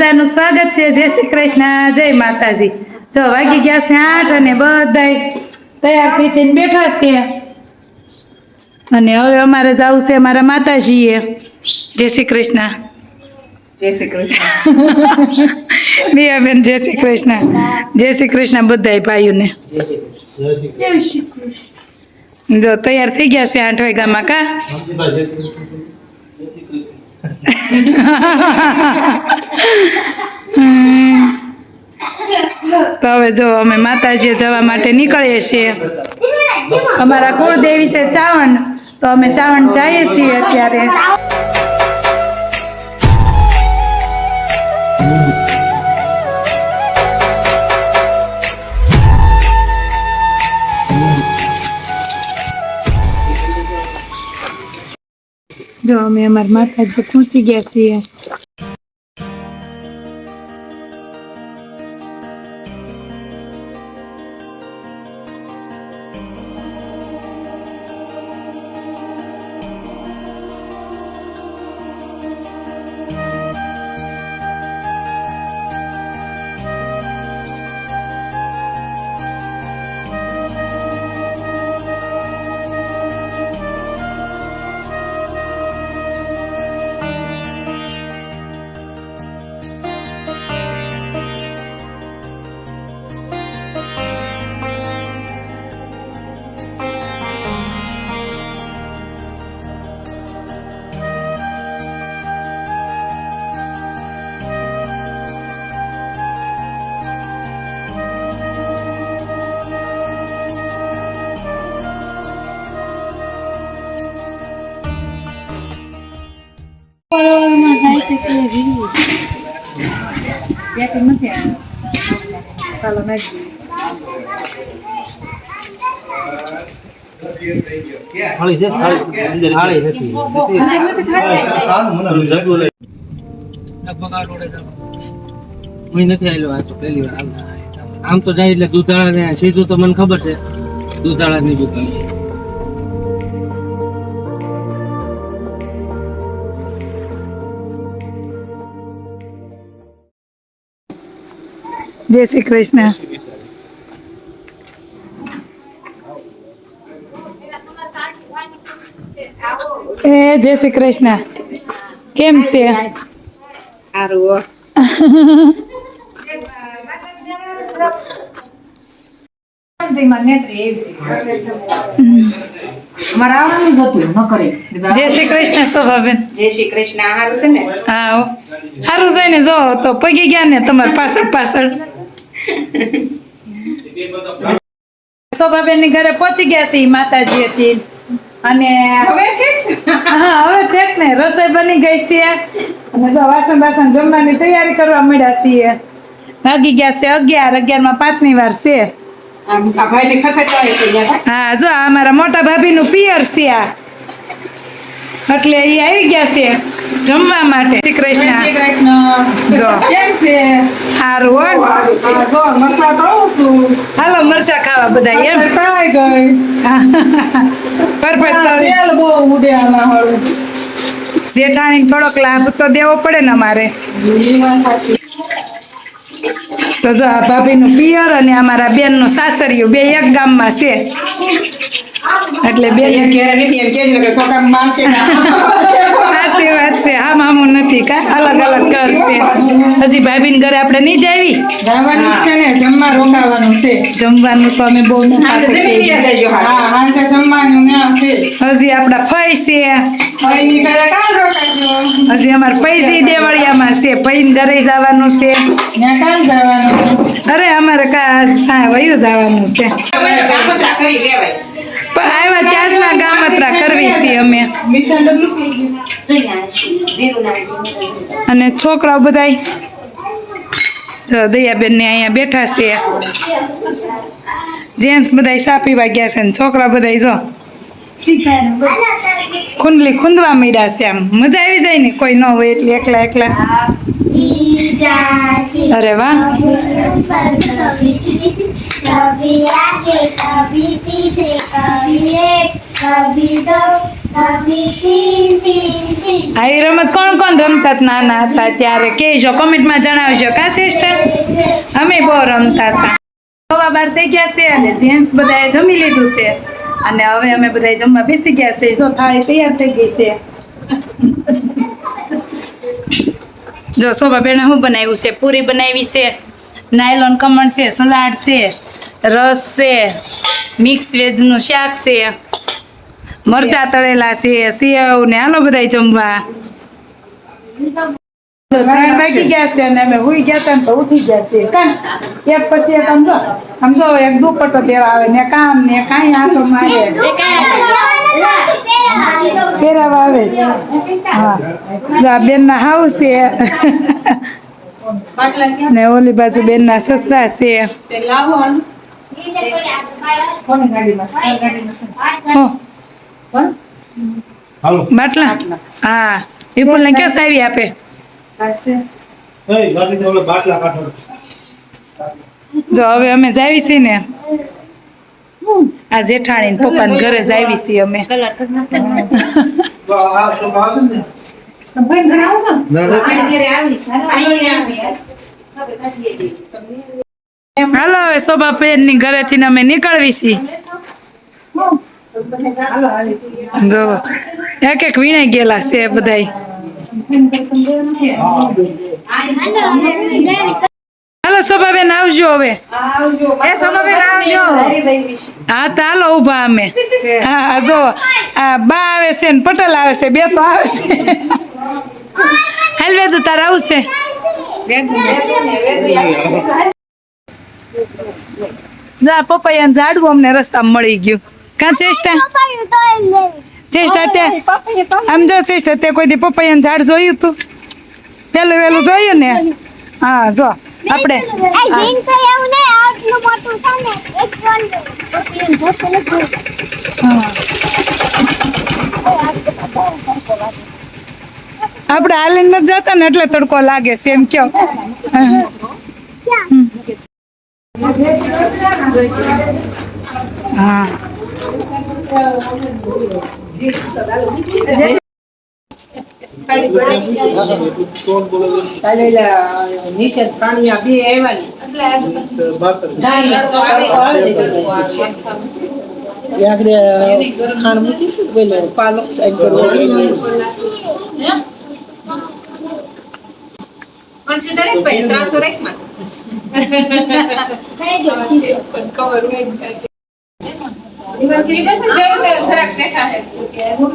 બધાનું સ્વાગત છે. જય શ્રી કૃષ્ણ. જય માતાજી. જો વાગી ગયા છે આઠ અને બધાય તૈયાર થઈ થઈને બેઠા છે. અને હવે અમારે જવું છે મારા માતાજીએ. જય શ્રી કૃષ્ણ. જય શ્રી કૃષ્ણ. બેન જય શ્રી કૃષ્ણ. જય શ્રી કૃષ્ણ બધાય ભાઈઓને. જો તૈયાર થઈ ગયા છે આઠ વાગ્યામાં કા. તો હવે જો અમે માતાજીએ જવા માટે નીકળીએ છીએ. અમારા કુળદેવી છે ચાવણ તો અમે ચાવણ જઈએ છીએ અત્યારે. જો અમે અમારા માતાજી પહોંચી ગયા છીએ નથી હું નથી આવેલો આ તો પહેલી વાર. આમ તો જાય એટલે દુધાળા ને સીધું તો મને ખબર છે. દુધાળા ની દુકાન છે. જય શ્રી કૃષ્ણ. એ જય શ્રી કૃષ્ણ. કેમ છે? જય શ્રી કૃષ્ણ શોભાબેન જય શ્રી કૃષ્ણ. હારું છે ને? હા હો. સારું જોઈને જો તો પગી ગયા ને તમારી પાછળ પાછળ. શોભાબેનની ઘરે પહોંચી ગયા છે માતાજી હતી. અને હા હવે ઠેક ને. રસોઈ બની ગઈ છે. અને જો વાસણ વાસણ જમવાની તૈયારી કરવા મળ્યા છીએ. વાગી ગયા છે અગિયાર. અગિયારમાં પાંચની વાર છે હા જો આ મારા મોટા ભાભી નું પિયર છે આ. એટલે એ આવી ગયા છે જમવા માટે. શ્રી કૃષ્ણ. શ્રી કૃષ્ણ. જો. કેમ છે? સારું હો. મસા તળું છું. હાલો મરચા ખાવા બધા એમ. તળાઈ ગઈ. પરફેક્ટ તેલ બહુ ઉડે આમાં હળું. જેઠાણી થોડોક લાભ તો દેવો પડે ને અમારે. તો જો આ ભાભીનું પિયર અને અમારા બેનનું સાસરિયું બે એક ગામમાં છે. એટલે બે સાચી વાત છે હા મામો નથી કા? અલગ અલગ કરશે છે. હજી ભાભી ઘરે આપણે નહીં જાવી? જવાનું છે ને જમવા રોકાવાનું છે. જમવાનું તો અમે બહુ ન ખાતું હા હાંજે જમવાનું હજી આપણા ફઈ છે. ભાઈની ઘરે કાલ રોકાજો. હજી અમારે પૈસી દેવળિયામાં છે. પૈન ઘરે જવાનું છે. અરે અમારે કા હા વયું જવાનું છે. પણ આવ્યા ત્યારના ગામત્રા કરવી છીએ અમે. અને છોકરાઓ બધાય દયાબેન ને અહીંયા બેઠા છે. જેન્ટ્સ બધાય સાપી વાગ્યા છે ને છોકરા બધાય જો. ખુંદલી ખુંદવા મીડા છે આમ. મજા આવી જાય ને? કોઈ ન હોય એટલે એકલા એકલા. અરે વાહ. આવી રમત કોણ કોણ રમતા નાના હતા ત્યારે? કહેજો, કોમેન્ટમાં જણાવજો. કા ચેષ્ટા અમે બહુ રમતા હતા બાર થઈ ગયા છે અને જેન્ટ્સ બધાએ જમી લીધું છે. અને હવે અમે બધા જમવા બેસી ગયા છે જો થાળી તૈયાર થઈ ગઈ છે. જો શોભા બેને શું બનાવ્યું છે? પૂરી બનાવી છે, નાયલોન ખમણ છે, સલાડ છે, રસ છે, મિક્સ વેજનું શાક છે, મરચા તળેલા છે, સેવ ને હાલો બધા જમવા. ત્રણ વાગી ગયા છે અને અમે હુઈ ગયા હતા ને તો ઉઠી ગયા છે કાં? એક પછી એક આમ જો એક દુપટ્ટો દેવા આવે ને કામ ને કાંઈ આંટો મારે. ફેરાવા આવે છે. હા. જો આ બેનના હાઉસ છે. ને ઓલી બાજુ બેનના સસરા છે. માટલા હા. વિપુલ ને ક્યાં સાવી આપે? જો હવે અમે જાવી છીએ ને આ જેઠાણી ને પપ્પા ઘરે જાવી છીએ અમે. તો આ તો આવે ને ના. ના હાલો હવે શોભા બેનની ઘરે થી અમે નીકળવી છીએ. જો એક એક વીણાઈ ગયેલા છે બધાય. હાલો શોભા બેન આવજો હવે હા તો હાલો ઊભા અમે. હા. હા, જો આ બા આવે છે ને પટેલ આવે છે બે તો આવે છે. હાલ વેદુ તાર આવશે જા પપૈયા ઝાડવું અમને રસ્તામાં મળી ગયું. કાં ચેષ્ટા? ચેષ્ટા ત્યાં આમ જો ચેષ્ટા તે કોઈ દી પપૈયાનું ઝાડ જોયું તું. પેલું વેલું જોયું ને? હા જો આપણે આપણે હાલીને નથી જતા ને એટલે તડકો લાગે છે એમ કયો. હા. નિષેધ પ્રાણી આ બે આવ્યા ખાણ મૂકીશું પેલો પાલો એમ કરવો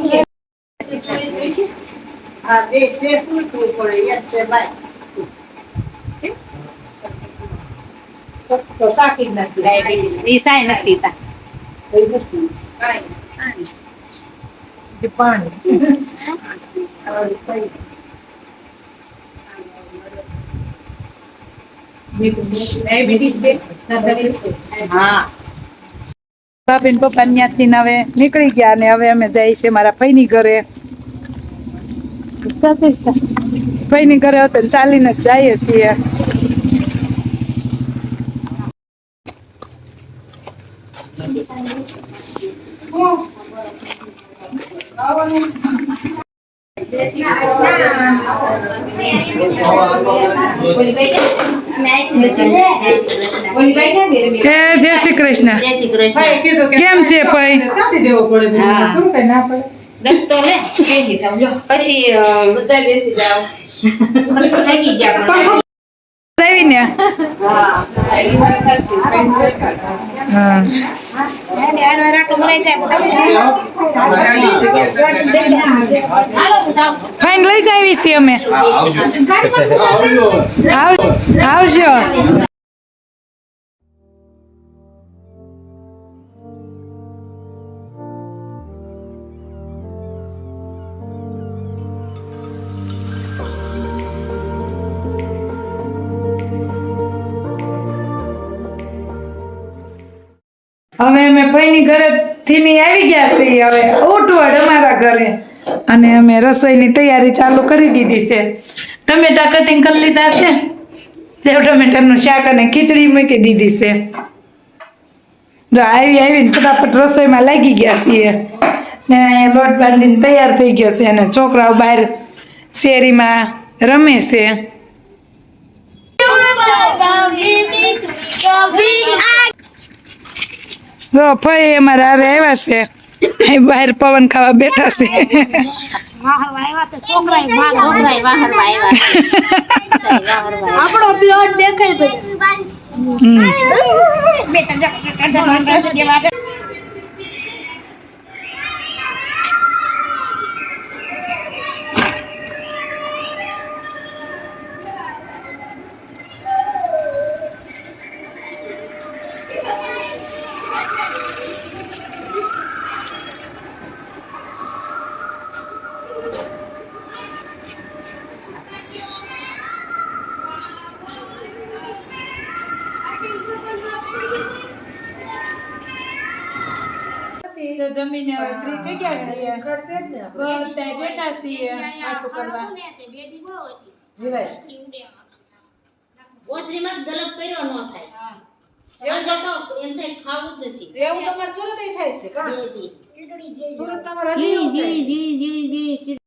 આ દેશ છે શું થયું પડે એક છે બાય. તો સાકી જ નથી. કાંઈ જે પાણી. હા. ભાભી પપ્પા ત્યાંથી ને હવે નીકળી ગયા અને હવે અમે જઈએ છીએ મારા ફઈની ઘરે. ફઈની ઘરે હતા ચાલીને જ જઈએ છીએ. એ જય શ્રી કૃષ્ણ. ભાઈ કીધું કે કેમ છે ભાઈ? કાપી દેવો પડે થોડું કઈ ના પડે. દસ્તો લે પછી બધા બેસી જાઓ. લાગી ગયા ને ફાઇન લઈ જ આવી છીએ અમે આવજો. હવે અમે ભાઈની ઘરે થીની આવી ગયા છીએ. હવે ઉઠવડ અમારા ઘરે. અને અમે રસોઈની તૈયારી ચાલુ કરી દીધી છે. ટમેટા કટિંગ કરી લીધા છે. સેવ ટમેટાનું શાક અને ખીચડી મૂકી દીધી છે. જો આવી આવીને ફટાફટ રસોઈમાં લાગી ગયા છીએ. ને લોટ બાંધીને તૈયાર થઈ ગયો છે અને છોકરાઓ બહાર શેરીમાં રમે છે. જો ફઈ અમારા હારે આવ્યા છે બહાર પવન ખાવા બેઠા છે આપણો દેખાય તો તો જમીને હવે ફ્રી થઈ ગયા છીએ. બધા બેઠા છીએ વાતો કરવા. ઓસરીમાં જ ગલત કર્યો ન થાય. એમ જતો એમ થાય ખાવું જ નથી. એવું તમારે સુરત થાય છે કા? સુરત તમારે જીણી જીણી જીણી ઝીણી